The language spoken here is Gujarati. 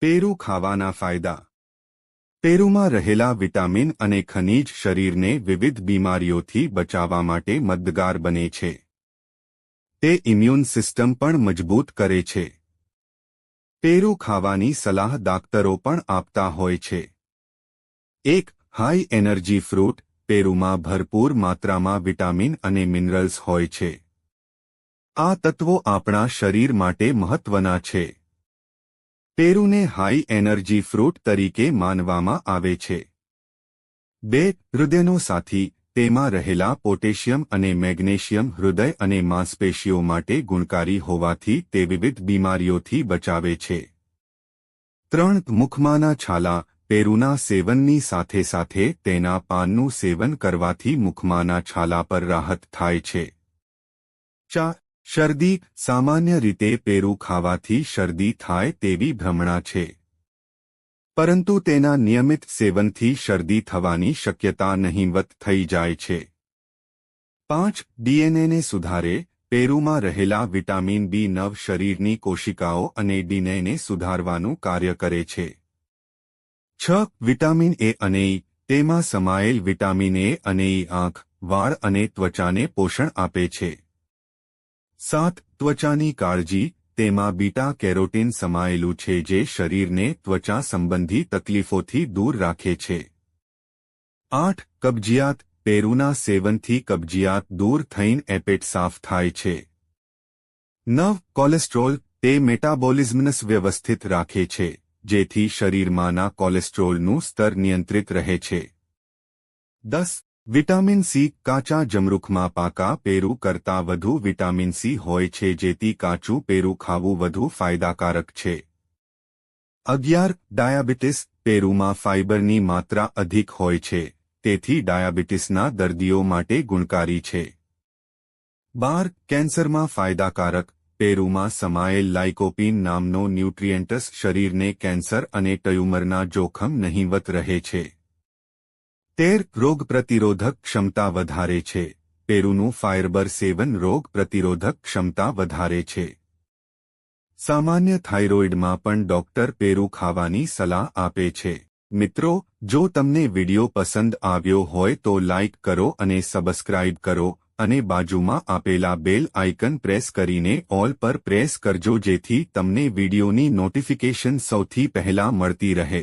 પેરું ખાવાના ફાયદા. પેરુમાં રહેલા વિટામિન અને ખનિજ શરીરને વિવિધ બીમારીઓથી બચાવવા માટે મદદગાર બને છે. તે ઇમ્યુન સિસ્ટમ પણ મજબૂત કરે છે. પેરું ખાવાની સલાહ ડાક્ટરો પણ આપતા હોય છે. એક હાઈ એનર્જી ફ્રૂટ પેરુમાં ભરપૂર માત્રામાં વિટામિન અને મિનરલ્સ હોય છે. આ તત્વો આપણા શરીર માટે મહત્વના છે. પેરુને હાઈ એનર્જી ફ્રૂટ તરીકે માનવામાં આવે છે. બે, હૃદયનો સાથી, તેમાં રહેલા પોટેશિયમ અને મેગ્નેશિયમ હૃદય અને માંસપેશીઓ માટે ગુણકારી હોવાથી તે વિવિધ બીમારીઓથી બચાવે છે. ત્રણ, મુખમાંના છાલા, પેરુના સેવનની સાથે સાથે તેના પાનનું સેવન કરવાથી મુખમાંના છાલા પર રાહત થાય છે. ચા શરદી સામાન્ય રીતે પેરું ખાવાથી શરદી થાય તેવી ભ્રમણા છે. પરંતુ તેના નિયમિત સેવનથી શરદી થવાની શક્યતા નહીંવત થઈ જાય છે. પાંચ, ડીએનએને સુધારે પેરુમાં રહેલા વિટામિન બી નવ શરીરની કોશિકાઓ અને ડીએનએને સુધારવાનું કાર્ય કરે છે. છ, વિટામિન એ અને તેમાં સમાયેલ વિટામિન એ અને આંખ, વાળ અને ત્વચાને પોષણ આપે છે. સાત ત્વચાની કાળજી, તેમાં બીટા કેરોટીન સમાયેલું છે જે શરીરને ત્વચા સંબંધી તકલીફોથી દૂર રાખે છે. આઠ, કબજિયાત, પેરુના સેવનથી કબજિયાત દૂર થઈને એપેટ સાફ થાય છે. નવ, કોલેસ્ટ્રોલ, તે મેટાબોલિઝમને વ્યવસ્થિત રાખે છે, જેથી શરીરમાંના કોલેસ્ટ્રોલનું સ્તર નિયંત્રિત રહે છે. દસ વિટામિન સી કાચા જમરૂખમાં પાકા પેરું કરતાં વધુ વિટામિન સી હોય છે જેથી કાચું પેરું ખાવું વધુ ફાયદાકારક છે. અગિયાર, ડાયાબિટીસ પેરુમાં ફાઇબરની માત્રા અધિક હોય છે, તેથી ડાયાબિટીસના દર્દીઓ માટે ગુણકારી છે. બાર, કેન્સરમાં ફાયદાકારક પેરુમાં સમાયેલ લાઇકોપીન નામનો ન્યુટ્રિયન્ટસ શરીરને કેન્સર અને ટ્યુમરના જોખમ નહીંવત રહે છે. તેર રોગ પ્રતિરોધક ક્ષમતા વધારે છે. પેરુનું ફાયરબર સેવન રોગ પ્રતિરોધક ક્ષમતા વધારે છે. સામાન્ય થાઇરોઇડમાં પણ ડોક્ટર પેરુ ખાવાની સલાહ આપે છે. મિત્રો, જો તમને વિડિયો પસંદ આવ્યો હોય તો લાઇક કરો અને સબસ્ક્રાઇબ કરો અને બાજુમાં આપેલા બેલ આઇકન પ્રેસ કરીને ઓલ પર પ્રેસ કરજો જેથી તમને વિડિયોની નોટિફિકેશન સૌથી પહેલા મળતી રહે.